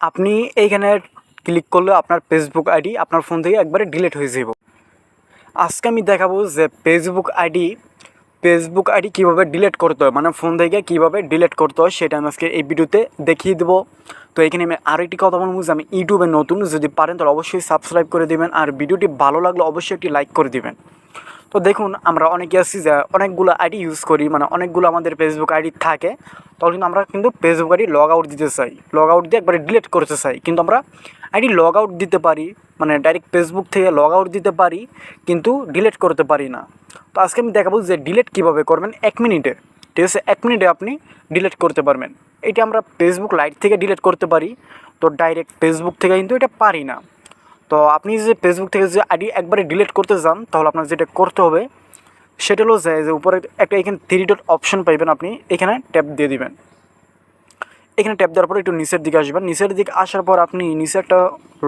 আপনি এইখানে ক্লিক করলে আপনার ফেসবুক আইডি আপনার ফোন থেকে একবারে ডিলিট হয়ে যাব আজকে আমি দেখাবো যে ফেসবুক আইডি ফেসবুক আইডি কীভাবে ডিলিট করতে হয় মানে ফোন থেকে কীভাবে ডিলিট করতে হয় সেটা আমি আজকে এই ভিডিওতে দেখিয়ে দেবো। তো এখানে আমি আরও একটি কথা বলব যে আমি ইউটিউবে নতুন, যদি পারেন তাহলে অবশ্যই সাবস্ক্রাইব করে দিবেন, আর ভিডিওটি ভালো লাগলে অবশ্যই একটি লাইক করে দিবেন। তো দেখুন, আমরা অনেকে আছি যে অনেকগুলো আইডি ইউজ করি মানে অনেকগুলো আমাদের ফেসবুক আইডি থাকে। তখন কিন্তু আমরা কিন্তু ফেসবুক আইডি লগ আউট দিতে চাই। লগ আউট দিয়ে একবারে ডিলিট করতে চাই। কিন্তু আমরা আইডি লগ আউট দিতে পারি মানে ডাইরেক্ট ফেসবুক থেকে লগ আউট দিতে পারি, কিন্তু ডিলিট করতে পারি না। তো আজকে আমি দেখাবো যে ডিলিট কীভাবে করবেন এক মিনিটে। ঠিক আছে? এক মিনিটে আপনি ডিলিট করতে পারবেন। এটা আমরা ফেসবুক লাইট থেকে ডিলিট করতে পারি। তো ডাইরেক্ট ফেসবুক থেকে কিন্তু এটা পারি না। তো আপনি যে ফেসবুক থেকে যে আইডি একবারে ডিলিট করতে চান তাহলে আপনার যেটা করতে হবে, সেটা হলো যে যে উপরে একটা এখানে থ্রি ডট অপশন পাইবেন আপনি, এখানে ট্যাপ দিয়ে দিবেন। এখানে ট্যাপ দেওয়ার পর একটু নিচের দিকে আসবেন। নিচের দিকে আসার পর আপনি নিচে একটা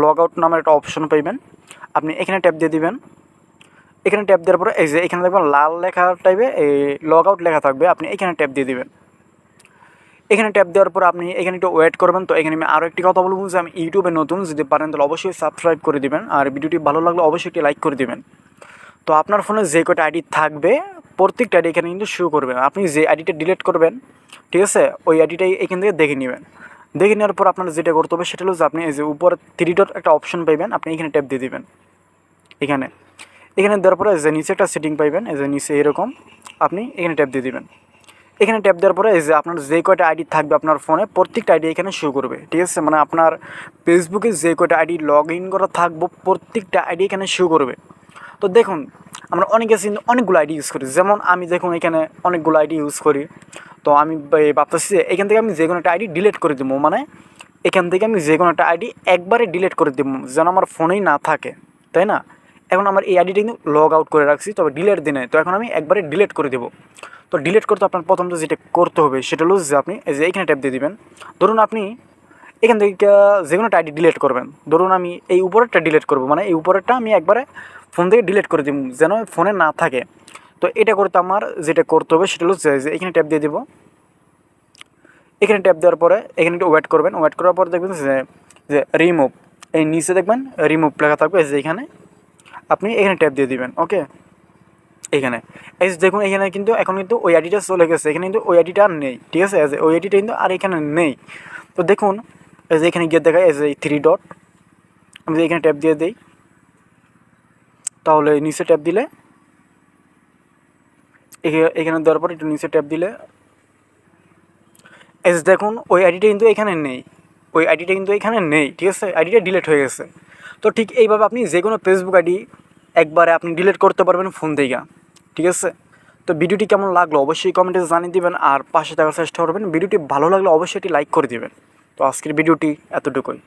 লগ আউট নামের একটা অপশন পাইবেন। আপনি এখানে ট্যাপ দিয়ে দিবেন। এখানে ট্যাপ দেওয়ার পরে এই যে, এখানে দেখবেন লাল লেখা টাইপে এই লগ আউট লেখা থাকবে, আপনি এখানে ট্যাপ দিয়ে দিবেন। এখানে ট্যাপ দেওয়ার পর আপনি এখানে একটু ওয়েট করবেন। তো এখানে আমি আরও একটি কথা বলব যে আমি ইউটিউবে নতুন, যদি পারেন তাহলে অবশ্যই সাবস্ক্রাইব করে দিবেন। আর ভিডিওটি ভালো লাগলে অবশ্যই একটি লাইক করে দিবেন। তো আপনার ফোনে যে কটা আইডি থাকবে, প্রত্যেকটা আইডি এখানে কিন্তু শো করবে। আপনি যে আইডিটা ডিলিট করবেন, ঠিক আছে, ওই আইডিটাই এখান থেকে দেখে নেবেন। দেখে নেওয়ার পর আপনার যেটা করতে হবে সেটা হলো যে আপনি এই যে উপরে থ্রি ডট একটা অপশন পাইবেন, আপনি এখানে ট্যাপ দিয়ে দিবেন। এখানে। এখানে দেওয়ার পরে যে নিচে একটা সেটিং পাইবেন, এই যে নিচে এরকম, আপনি এখানে ট্যাপ দিয়ে দিবেন। এখানে ট্যাপ দেওয়ার পরে এই যে আপনার যে কয়টা আইডি থাকবে আপনার ফোনে, প্রত্যেকটা আইডি এখানে শো করবে, ঠিক আছে? মানে আপনার ফেসবুকে যে কয়টা আইডি লগ ইন করা থাকব, প্রত্যেকটা আইডি এখানে শো করবে। তো দেখুন, আমরা অনেকে কিন্তু অনেকগুলো আইডি ইউজ করি। যেমন আমি দেখুন এখানে অনেকগুলো আইডি ইউজ করি। তো আমি ভাবতেছি যে এখান থেকে আমি যে কোনো একটা আইডি ডিলিট করে দেবো। মানে এখান থেকে আমি যে কোনো একটা আইডি একবারে ডিলিট করে দেবো, যেন আমার ফোনেই না থাকে, তাই না? এখন আমার এই আইডিটা কিন্তু লগ আউট করে রাখছি, তবে ডিলেট দিনে। তো এখন আমি একবারে ডিলেট করে দেবো। তো ডিলেট করতে আপনার প্রথমত যেটা করতে হবে, সেটা হলো যে আপনি এই যে এখানে ট্যাপ দিয়ে দিবেন। ধরুন আপনি এখান থেকে যে কোনো আইডি ডিলেট করবেন। ধরুন আমি এই উপরেরটা ডিলেট করব মানে এই উপরেরটা আমি একবারে ফোন থেকে ডিলেট করে দিব, যেন ফোনে না থাকে। তো এটা করতে আমার যেটা করতে হবে, সেটা হলো যে এখানে ট্যাপ দিয়ে দেবো। এখানে ট্যাপ দেওয়ার পরে এখানে একটু ওয়েট করবেন। ওয়েট করার পর দেখবেন যে যে রিমুভ এই নিচে দেখবেন রিমুভ লেখা থাকবে যে এখানে এখানে ট্যাপ দিয়ে দিবেন ওকে এখানে। এই দেখুন, এখানে কিন্তু এখন কিন্তু ওই আইডিটা চলে গেছে, এখানে কিন্তু ওই আইডিটা আর নেই, ঠিক আছে? এই যে ওই আইডিটা কিন্তু আর এখানে নেই। তো দেখুন, এই যে এখানে গিয়ে দেখায় এই যে থ্রি ডট আমি যদি এখানে ট্যাপ দিয়ে দিই, তাহলে নিচে ট্যাপ দিলে, এখানে দেওয়ার পর একটু নিচে ট্যাপ দিলে, এই যে দেখুন, ওই আইডিটা কিন্তু এখানে নেই, ওই আইডিটা কিন্তু এখানে নেই, ঠিক আছে? আইডিটা ডিলিট হয়ে গেছে। তো ঠিক এইভাবে আপনি যে কোনো ফেসবুক আইডি একবারে আপনি ডিলিট করতে পারবেন ফোন থেকে, ঠিক আছে? তো ভিডিওটি কেমন লাগল অবশ্যই কমেন্টে জানিয়ে দিবেন আর পাশে থাকার চেষ্টা করবেন। ভিডিওটি ভালো লাগলে অবশ্যই এটি লাইক করে দিবেন। তো আজকের ভিডিওটি এতটুকুই।